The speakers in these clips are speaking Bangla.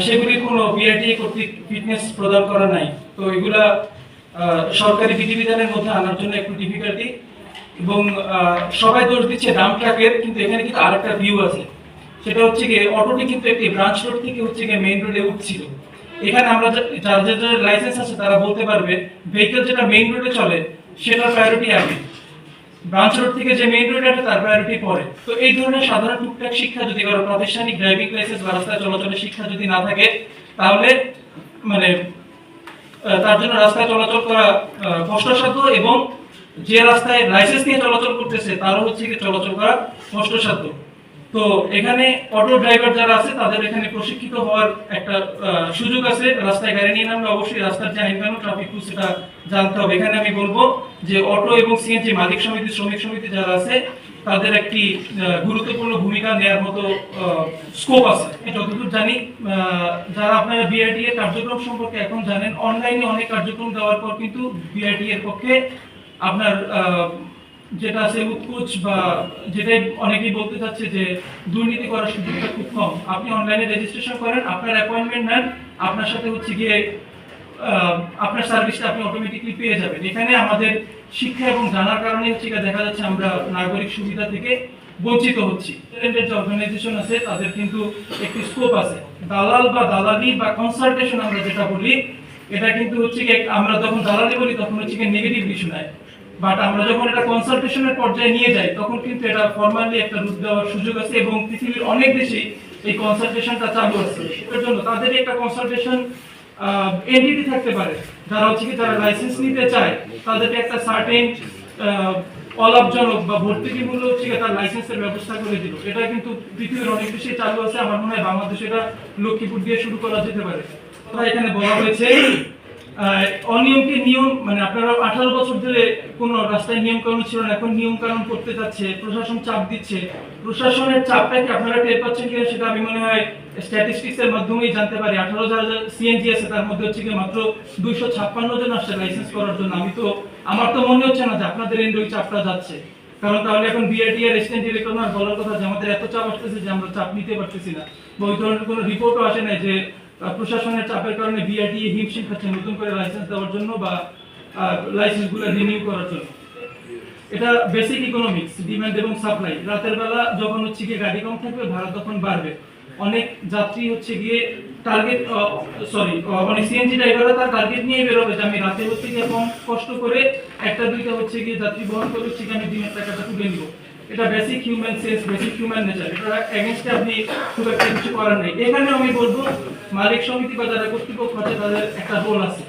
সেগুলি কোনো বিআরটিএ কর্তৃক ফিটনেস প্রদান করা নাই। তো এগুলা সরকারি বিধিবিধানের মধ্যে আনার জন্য একটু ডিফিকাল্টি এবং সবাই দোষ দিচ্ছে ডাম ট্রাকের কিন্তু এখানে কিন্তু আরেকটা ভিউ আছে। সেটা হচ্ছে গিয়ে অটোটি কিন্তু একটি ব্রাঞ্চ রোড থেকে হচ্ছে গিয়ে মেইন রোডে উঠছিল। এখানে আমরা যা- যাদের যাদের লাইসেন্স আছে তারা বলতে পারবে ভেহিকল যেটা মেইন রোডে চলে, সেটার প্রায়োরিটি আগে ব্রাঞ্চ রোড থেকে যে মেইন রোড আছে, তার প্রায়োরিটি পড়ে তো এই ধরনের সাধারণ টুকটাক শিক্ষা যদি কারও প্রাতিষ্ঠানিক ড্রাইভিং লাইসেন্স বা রাস্তায় চলাচলের শিক্ষা যদি না থাকে, তাহলে মানে তার জন্য রাস্তায় চলাচল করা কষ্টসাধ্য এবং যে রাস্তায় লাইসেন্স নিয়ে চলাচল করতেছে, তারও হচ্ছে কি চলাচল করা কষ্টসাধ্য। তো এখানে অটো ড্রাইভার যারা আছে, তাদের এখানে প্রশিক্ষিত হওয়ার একটা সুযোগ আছে। রাস্তায় গাড়ি নিয়ে নামলে অবশ্যই রাস্তার যে আইন ট্রাফিক রুল সেটা জানতে হবে। এখানে আমি বলব যে অটো এবং সিএনজি মালিক সমিতি, শ্রমিক সমিতি যারা আছে, তাদের একটি গুরুত্বপূর্ণ ভূমিকা নেওয়ার মতো স্কোপ আছে। যতদূর জানি যারা আপনারা বিআরটি এর কার্যক্রম সম্পর্কে এখন জানেন অনলাইনে অনেক কার্যক্রম দেওয়ার পর কিন্তু বিআরটি এর পক্ষে আপনার যেটা আছে উৎকুচ বা যেটাই অনেকেই বলতে চাচ্ছে যে দুর্নীতি করার সুযোগটা খুব কম। আপনি অনলাইনে রেজিস্ট্রেশন করেন, আপনার অ্যাপয়েন্টমেন্ট নেন, আপনার সাথে হচ্ছে গিয়ে আপনার সার্ভিসটা আপনি অটোমেটিকলি পেয়ে যাবেন। এখানে আমাদের শিক্ষা এবং জানার কারণে হচ্ছে দেখা যাচ্ছে আমরা নাগরিক সুবিধা থেকে বঞ্চিত হচ্ছি। Student-এর যে অর্গানাইজেশন আছে, তাদের কিন্তু একটি স্কোপ আছে। দালাল বা দালালি বা কনসালটেশন আমরা যেটা বলি, এটা কিন্তু হচ্ছে আমরা যখন দালালি বলি, তখন হচ্ছে নেগেটিভ কিছু নাই। বাট আমরা যখন এটা কনসালটেশনের পর্যায়ে নিয়ে যাই, তখন কিন্তু এটা ফর্মালি একটা রূপ দেওয়ার সুযোগ আছে এবং পৃথিবীর অনেক দেশেই এই কনসালটেশনটা চালু আছে। এর জন্য তাদের একটা কনসালটেশন এন্টিটি থাকতে পারে। যারা হচ্ছে কি, যারা লাইসেন্স নিতে চায়, তাদেরকে একটা সার্টেন অলাভজনক বা ভর্তুকিমূল্য হচ্ছে তার লাইসেন্সের ব্যবস্থা করে দিল। এটা কিন্তু পৃথিবীর অনেক দেশে চালু আছে। আমার মনে হয় বাংলাদেশে এটা লক্ষ্মীপুর দিয়ে শুরু করা যেতে পারে। এখানে বলা হয়েছে অনিয়মকে নিয়ম মানে আপনারা আঠারো বছর ধরে কোনো রাস্তায় নিয়ম কানুন ছিল না, এখন নিয়ম কানুন করতে যাচ্ছে, প্রশাসন চাপ দিচ্ছে। প্রশাসনের চাপটা কি আপনারা টের পাচ্ছেন কিনা সেটা আমি মনে হয় স্ট্যাটিস্টিক্স এর মাধ্যমেই জানতে পারি। আঠারো হাজার সিএনজি আছে, তার মধ্যে হচ্ছে কি মাত্র দুইশো ছাপ্পান্ন জন আসছে লাইসেন্স করার জন্য। আমি তো আমার তো মনে হচ্ছে না যে আপনাদের এন্ড ওই চাপটা যাচ্ছে। কারণ তাহলে এখন বিআরটি আর রেসিডেন্ট ইলেকট্রনার বলার কথা যে আমাদের এত চাপ আসতেছে যে আমরা চাপ নিতে পারতেছি না। বা ওই ধরনের কোনো রিপোর্টও আসে না যে প্রশাসনের চাপের কারণে বিআরটি হিমশিম খাচ্ছে নতুন করে লাইসেন্স দেওয়ার জন্য বা লাইসেন্সগুলো রিনিউ করার জন্য। এটা বেসিক ইকোনমিক্স ডিমান্ড এবং সাপ্লাই রাতের বেলা যখন হচ্ছে গিয়ে গাড়ি কম থাকবে, ভাড়া তখন বাড়বে। অনেক যাত্রী হচ্ছে গিয়ে টার্গেট সরি মানে সিএনজি ড্রাইভাররা তার টার্গেট নিয়ে বেরোবে যে আমি রাতে হচ্ছে গিয়ে কম কষ্ট করে একটা দুইটা হচ্ছে গিয়ে যাত্রী বহন করে হচ্ছে গিয়ে আমি দিনের টাকাটা তুলে নিব। এটা basic human sense basic human nature এটা এগেনস্টে আপনি খুব একটা কিছু করার নেই। এখানে আমি বলব, মালিক সমিতি বা যারা কর্তৃপক্ষ আছে, তাদের একটা রোল আছে।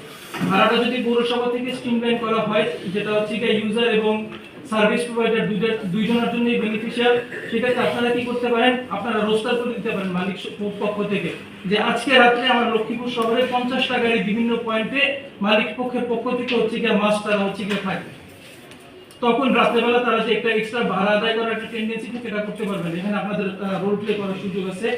ভাড়াটা যদি পৌরসভা থেকে স্ট্রিমলাইন করা হয়, যেটা হচ্ছে গিয়ে ইউজার এবং সার্ভিস প্রোভাইডার দুইজনের জন্যই বেনিফিশিয়াল সেক্ষেত্রে আপনারা কি করতে পারেন? আপনারা রোস্টার করে দিতে পারেন মালিক পক্ষ থেকে। যে আজকে রাত্রে আমার লক্ষ্মীপুর শহরে পঞ্চাশটা গাড়ি বিভিন্ন পয়েন্টে মালিক পক্ষের পক্ষ থেকে হচ্ছে গিয়ে মাস তারা হচ্ছে গিয়ে থাকবে তখন রাত্রেবেলা তারা যে একটা এক্সট্রা ভাড়া আদায় করার একটা টেন্ডেন্সি এটা করতে পারবেন এখানে আপনাদের রোল প্লে করার সুযোগ আছে।